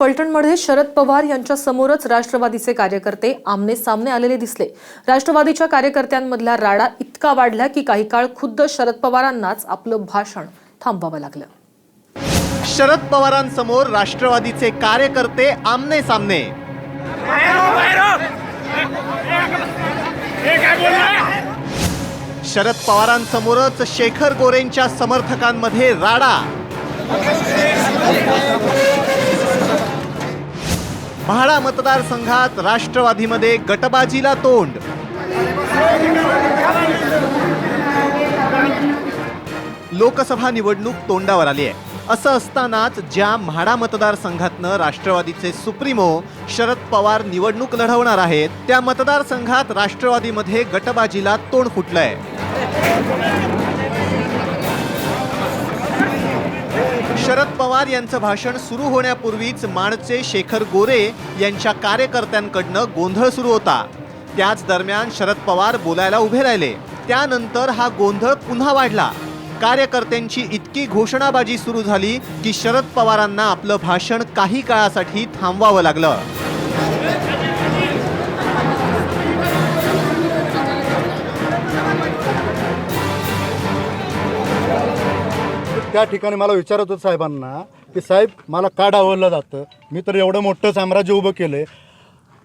फलटणमध्ये शरद पवार यांच्या समोरच राष्ट्रवादीचे कार्यकर्ते आमने सामने आलेले दिसले. राष्ट्रवादीच्या कार्यकर्त्यांमधला राडा इतका वाढला की काही काळ खुद्द शरद पवारांनाच आपलं भाषण थांबवावं लागलं. शरद पवारांसमोर राष्ट्रवादीचे कार्यकर्ते आमने सामने शरद पवारांसमोरच शेखर गोरेंच्या समर्थकांमध्ये राडा. म्हाडा मतदारसंघात राष्ट्रवादीमध्ये गटबाजीला तोंड. लोकसभा निवडणूक तोंडावर आली आहे. असं असतानाच ज्या म्हाडा मतदारसंघातनं राष्ट्रवादीचे सुप्रीमो शरद पवार निवडणूक लढवणार आहेत त्या मतदारसंघात राष्ट्रवादीमध्ये गटबाजीला तोंड फुटलंय. शरद पवार यांचं भाषण सुरू होण्यापूर्वीच माणचे शेखर गोरे यांच्या कार्यकर्त्यांकडनं गोंधळ सुरू होता. त्याच दरम्यान शरद पवार बोलायला उभे राहिले. त्यानंतर हा गोंधळ पुन्हा वाढला. कार्यकर्त्यांची इतकी घोषणाबाजी सुरू झाली की शरद पवारांना आपलं भाषण काही काळासाठी थांबवावं लागलं. त्या ठिकाणी मला विचारत होतं साहेबांना की साहेब मला का डावललं जातं. मी तर एवढं मोठं साम्राज्य उभं केलं आहे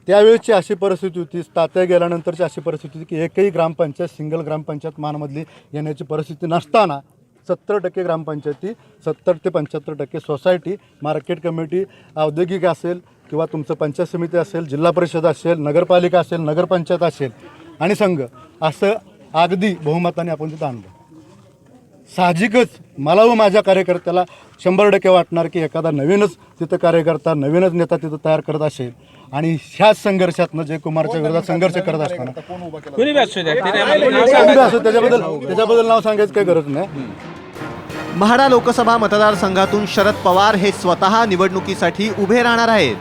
त्यावेळेची अशी परिस्थिती होती तात्या गेल्यानंतरची अशी परिस्थिती होती की एकही ग्रामपंचायत सिंगल ग्रामपंचायत मानमधली येण्याची परिस्थिती नसताना सत्तर टक्के ग्रामपंचायती सत्तर ते पंच्याहत्तर टक्के सोसायटी मार्केट कमिटी औद्योगिक असेल किंवा तुमचं पंचायत समिती असेल जिल्हा परिषद असेल नगरपालिका असेल नगरपंचायत असेल आणि संघ असं अगदी बहुमताने आपण तिथं आणलं. साहजिकच मला व माझ्या कार्यकर्त्याला शंभर टक्के वाटणार की एखादा नवीनच तिथं कार्यकर्ता नवीनच नेता तिथं तयार करत असेल. आणि ह्याच संघर्षातनं जय कुमारच्या विरोधात संघर्ष करत असताना. कोणी बी असू द्या त्याने आम्हाला नाव कोणी बी असो त्याच्याबद्दल त्याच्याबद्दल नाव सांगायचं काही गरज नाही. म्हाडा लोकसभा मतदारसंघातून शरद पवार हे स्वतः निवडणुकीसाठी उभे राहणार आहेत.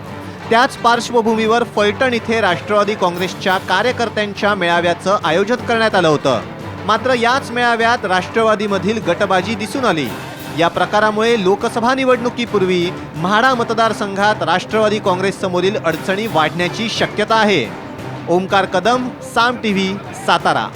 त्याच पार्श्वभूमीवर फलटण इथे राष्ट्रवादी काँग्रेसच्या कार्यकर्त्यांच्या मेळाव्याचं आयोजन करण्यात आलं होतं. मात्र याच मेळाव्यात राष्ट्रवादीमधील गटबाजी दिसून आली. या प्रकारामुळे लोकसभा निवडणुकीपूर्वी म्हाडा मतदारसंघात राष्ट्रवादी काँग्रेससमोरील अडचणी वाढण्याची शक्यता आहे. Omkar Kadam Saam T V Satara.